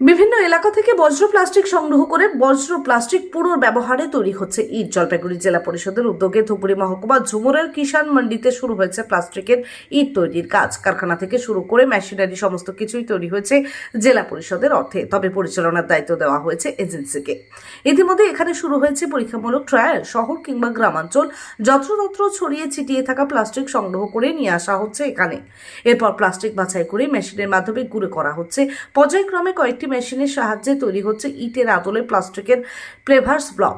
বিভিন্ন এলাকা থেকে বজ্র প্লাস্টিক সংগ্রহ করে বজ্র প্লাস্টিক পুনর্ব্যবহারে তৈরি হচ্ছে ইট। জলপাইগুড়ি জেলা পরিষদের উদ্যোগে ধুপুরি মহকুমা ঝুমুরের কিষান মান্ডিতে শুরু হয়েছে প্লাস্টিকের ইট তৈরির কাজ। কারখানা থেকে শুরু করে মেশিনারি সমস্ত কিছুই তৈরি হয়েছে জেলা পরিষদের অর্থে, তবে পরিচালনার দায়িত্ব দেওয়া হয়েছে এজেন্সিকে। ইতিমধ্যে এখানে শুরু হয়েছে পরীক্ষামূলক ট্রায়াল। শহর কিংবা গ্রামাঞ্চল যত্রতত্র ছড়িয়ে ছিটিয়ে থাকা প্লাস্টিক সংগ্রহ করে নিয়ে আসা হচ্ছে এখানে। এরপর প্লাস্টিক বাছাই করে মেশিনের মাধ্যমে গুঁড়ো করা হচ্ছে। পর্যায়ক্রমে কয়েকটি মেশিনের সাহায্যে তৈরি হচ্ছে ইটের আদলে প্লাস্টিকের প্লেভার্স ব্লক।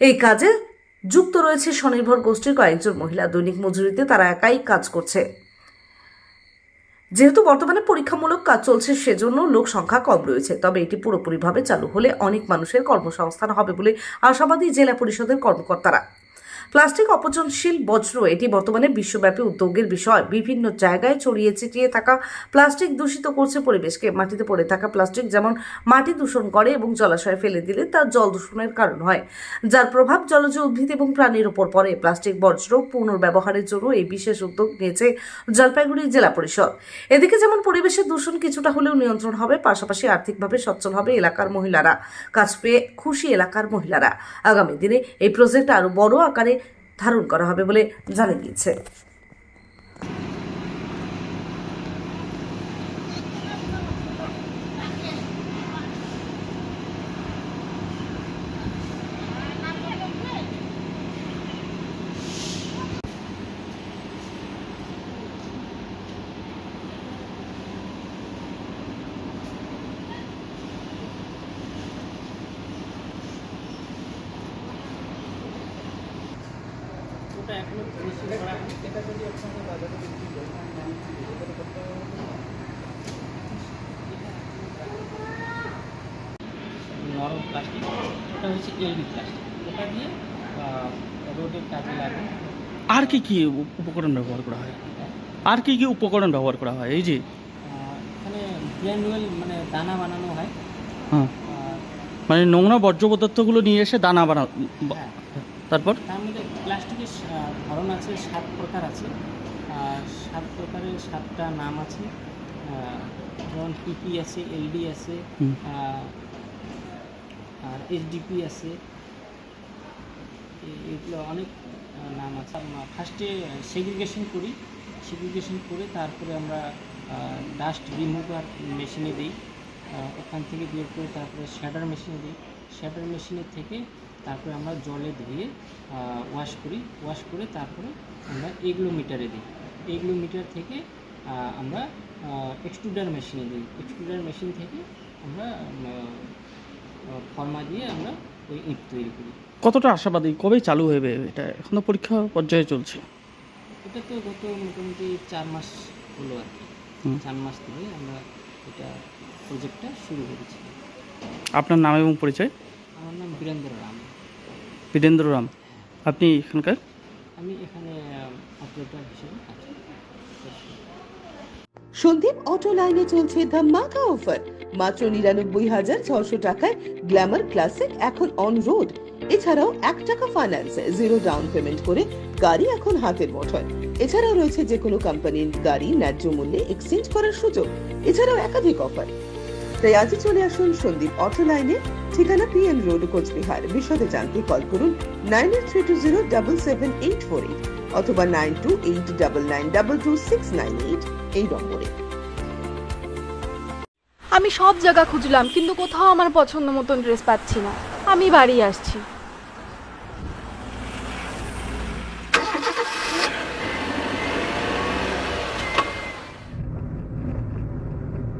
এই কাজে যুক্ত রয়েছে স্বনির্ভর গোষ্ঠীর কয়েকজন মহিলা। দৈনিক মজুরিতে তারা একাই কাজ করছে। যেহেতু বর্তমানে পরীক্ষামূলক কাজ চলছে, সেজন্য লোক সংখ্যা কম রয়েছে। তবে এটি পুরোপুরিভাবে চালু হলে অনেক মানুষের কর্মসংস্থান হবে বলে আশাবাদী জেলা পরিষদের কর্মকর্তারা। প্লাস্টিক অপচনশীল বজ্র এটি বর্তমানে বিশ্বব্যাপী উদ্যোগের বিষয়। বিভিন্ন জায়গায় ছড়িয়ে ছিটিয়ে থাকা প্লাস্টিক দূষিত করছে পরিবেশকে। মাটিতে পড়ে থাকা প্লাস্টিক যেমন মাটি দূষণ করে এবং জলাশয়ে ফেলে দিলে তা জল দূষণের কারণ হয়। যার প্রভাব জলজ উদ্ভিদ এবং প্রাণীর উপর পড়ে। প্লাস্টিক বজ্র পুনর্ব্যবহারের জন্য এই বিশেষ উদ্যোগ নিয়েছে জলপাইগুড়ি জেলা পরিষদ। এদিকে যেমন পরিবেশের দূষণ কিছুটা হলেও নিয়ন্ত্রণ হবে, পাশাপাশি আর্থিকভাবে সচ্ছল হবে এলাকার মহিলারা। কাজ পেয়ে খুশি এলাকার মহিলারা। আগামী দিনে এই প্রজেক্ট আরও বড় আকারে ধারণ করা হবে বলে জানা গিয়েছে। ওটা এখনও ফিনিশিং করা এটা যদি আপনাকে বাজারে বিক্রি করি, এটা করতে হবে নরম প্লাস্টিক ওটা হচ্ছে এলডি প্লাস্টিক। ওটা দিয়ে রোডের কাজে লাগে। আর কি কি উপ- উপকরণ ব্যবহার করা হয়? আর কি কি উপকরণ ব্যবহার করা হয়? এই যে এখানে গ্র্যানুয়েল মানে দানা বানানো হয়। হ্যাঁ। মানে নোংরা বর্জ্য পদার্থগুলো নিয়ে এসে দানা বানা হ্যাঁ, তারপর? তার মধ্যে প্লাস্টিকের ধরন আছে সাত প্রকার আছে। সাত প্রকারের সাতটা নাম আছে। যেমন পিপি আছে এলডি আছে আর এইচডিপি আছে। এগুলো অনেক নাম আছে। ফার্স্টে সেগ্রিগেশন করি। সেগ্রিগেশন করে তারপরে আমরা ডাস্ট রিমুভার মেশিনে দিই। ওখান থেকে বের করে তারপরে শ্যাডার মেশিনে দিই। শ্যাডার মেশিনের থেকে তারপরে আমরা জলে ধুয়ে ওয়াশ করি। ওয়াশ করে তারপরে আমরা এগুলো মিটারে দিই। এগুলো মিটার থেকে আমরা এক্সট্রুডার মেশিনে দিই। এক্সট্রুডার মেশিন থেকে আমরা ফর্মা দিয়ে আমরা ওই ইট তৈরি করি। কতটা আশাবাদী? কবে চালু হবে এটা? এখনও পরীক্ষা পর্যায়ে চলছে। এটা তো গত মোটামুটি চার মাস হলো আর কি। চার মাস ধরে আমরা এটা প্রজেক্টটা শুরু করেছি। আপনার নাম এবং পরিচয়? আমার নাম বীরেন্দ্র রাম। বীরেন্দ্র রাম। আপনি এখানকার? আমি এখানে অপারেটর হিসেবে কাজ সন্দীপ অটো লাইনে চলছে ধামাকা অফার। মাত্র নিরানব্বই হাজার ছশো টাকায় গ্ল্যামার ক্লাসিক এখন অন রোড এছাড়াও এক টাকা ফাইন্যান্স জিরো ডাউন পেমেন্ট করে গাড়ি এখন হাতের মুঠোয়। এছাড়াও রয়েছে যে কোনো কোম্পানির গাড়ি ন্যায্য মূল্যে এক্সচেঞ্জ করার সুযোগ। এছাড়াও একাধিক অফার তাই আজই চলে আসুন সন্দীপ অটো লাইনে। ঠিকানা পি এন রোড, কোচবিহার। বিশদে জানতে কল করুন nine eight three two zero double seven eight four eight অথবা nine two eight double nine double two six nine eight এই নম্বরে। আমি সব জায়গা খুঁজলাম, কিন্তু কোথাও আমার পছন্দ মতন ড্রেস পাচ্ছি না। আমি বাড়ি আসছি।